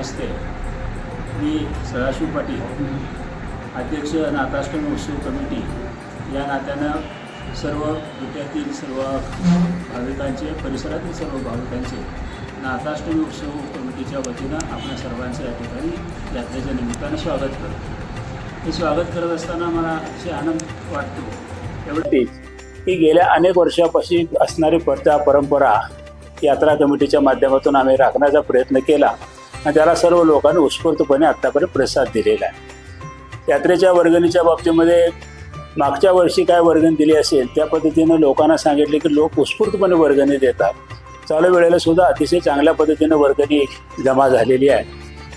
नमस्ते. मी सदाशिव पाटील अध्यक्ष नाथाष्टमी उत्सव कमिटी. या नात्यानं सर्व विद्यातील सर्व भाविकांचे परिसरातील सर्व भाविकांचे नाथाष्टमी उत्सव कमिटीच्या वतीनं आपल्या सर्वांचं या ठिकाणी यात्रेच्या निमित्तानं स्वागत करतो. हे स्वागत करत असताना मला अतिशय आनंद वाटतो. एवढीच की गेल्या अनेक वर्षापासून असणारी प्रथा परंपरा यात्रा कमिटीच्या माध्यमातून आम्ही राखण्याचा प्रयत्न केला. आणि त्याला सर्व लोकांनी उत्स्फूर्तपणे आत्तापर्यंत प्रसाद दिलेला आहे. यात्रेच्या वर्गणीच्या बाबतीमध्ये मागच्या वर्षी काय वर्गणी दिली असेल त्या पद्धतीनं लोकांना सांगितले की लोक उत्स्फूर्तपणे वर्गणी देतात. चालू वेळेला सुद्धा अतिशय चांगल्या पद्धतीनं वर्गणी जमा झालेली आहे.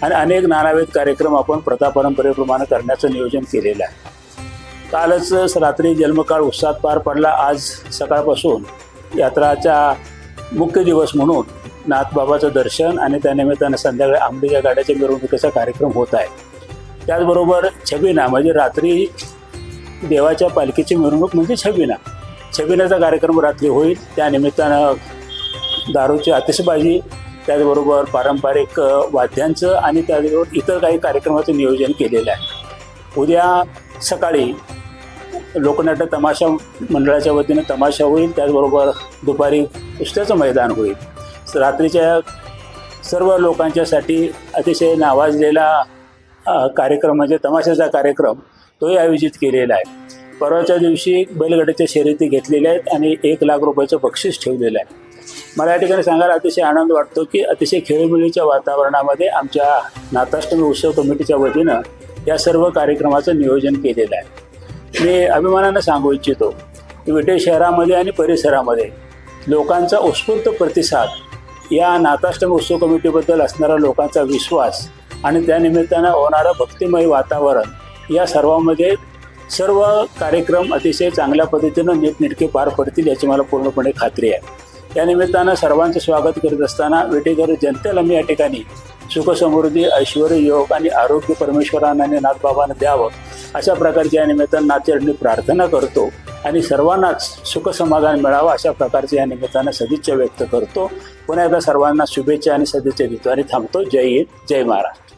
आणि अनेक नानाविध कार्यक्रम आपण प्रथा परंपरेप्रमाणे करण्याचं नियोजन केलेलं आहे. कालच रात्री जन्मकाळ उत्साहात पार पडला. आज सकाळपासून यात्राचा मुख्य दिवस म्हणून नाथबाबाचं दर्शन आणि त्यानिमित्तानं संध्याकाळी आंबेच्या गाड्याच्या मिरवणुकीचा कार्यक्रम होत आहे. त्याचबरोबर छबिना म्हणजे रात्री देवाच्या पालखीची मिरवणूक म्हणजे छबिना. छबिनाचा कार्यक्रम रात्री होईल. त्यानिमित्तानं दारूची आतिषबाजी त्याचबरोबर पारंपरिक वाद्यांचं आणि त्याचबरोबर इतर काही कार्यक्रमाचं नियोजन केलेलं आहे. उद्या सकाळी लोकनाट्य तमाशा मंडळाच्या वतीनं तमाशा होईल. त्याचबरोबर दुपारी कुस्त्याचं मैदान होईल. रात्रीच्या सर्व लोकांच्यासाठी अतिशय नावाजलेला कार्यक्रम म्हणजे तमाशाचा कार्यक्रम तोही आयोजित केलेला आहे. परवाच्या दिवशी बैलगाडीच्या शर्यती घेतलेल्या आहेत आणि एक लाख रुपयाचं बक्षीस ठेवलेलं आहे. मला या ठिकाणी सांगायला अतिशय आनंद वाटतो की अतिशय खेळीमेळीच्या वातावरणामध्ये आमच्या नाथाष्टमी उत्सव कमिटीच्या वतीनं या सर्व कार्यक्रमाचं नियोजन केलेलं आहे. मी अभिमानानं सांगू इच्छितो की विटे शहरामध्ये आणि परिसरामध्ये लोकांचा उत्स्फूर्त प्रतिसाद या नाथाष्टमी उत्सव कमिटीबद्दल असणारा लोकांचा विश्वास आणि त्यानिमित्तानं होणारं भक्तिमय वातावरण या सर्वांमध्ये सर्व कार्यक्रम अतिशय चांगल्या पद्धतीनं नीटनेटके पार पडतील याची मला पूर्णपणे खात्री आहे. त्यानिमित्तानं सर्वांचं स्वागत करीत असताना विटेकर जनतेला मी या ठिकाणी सुखसमृद्धी ऐश्वर योग आणि आरोग्य परमेश्वरानं आणि नाथबाबांना द्यावं अशा प्रकारच्या या निमित्तानं नाचरणी प्रार्थना करतो. आणि सर्वांनाच सुखसमाधान मिळावं अशा प्रकारचे या निमित्तानं सदिच्छा व्यक्त करतो. पुन्हा एकदा सर्वांना शुभेच्छा आणि सदिच्छा देतो आणि थांबतो. जय हिंद जय महाराष्ट्र.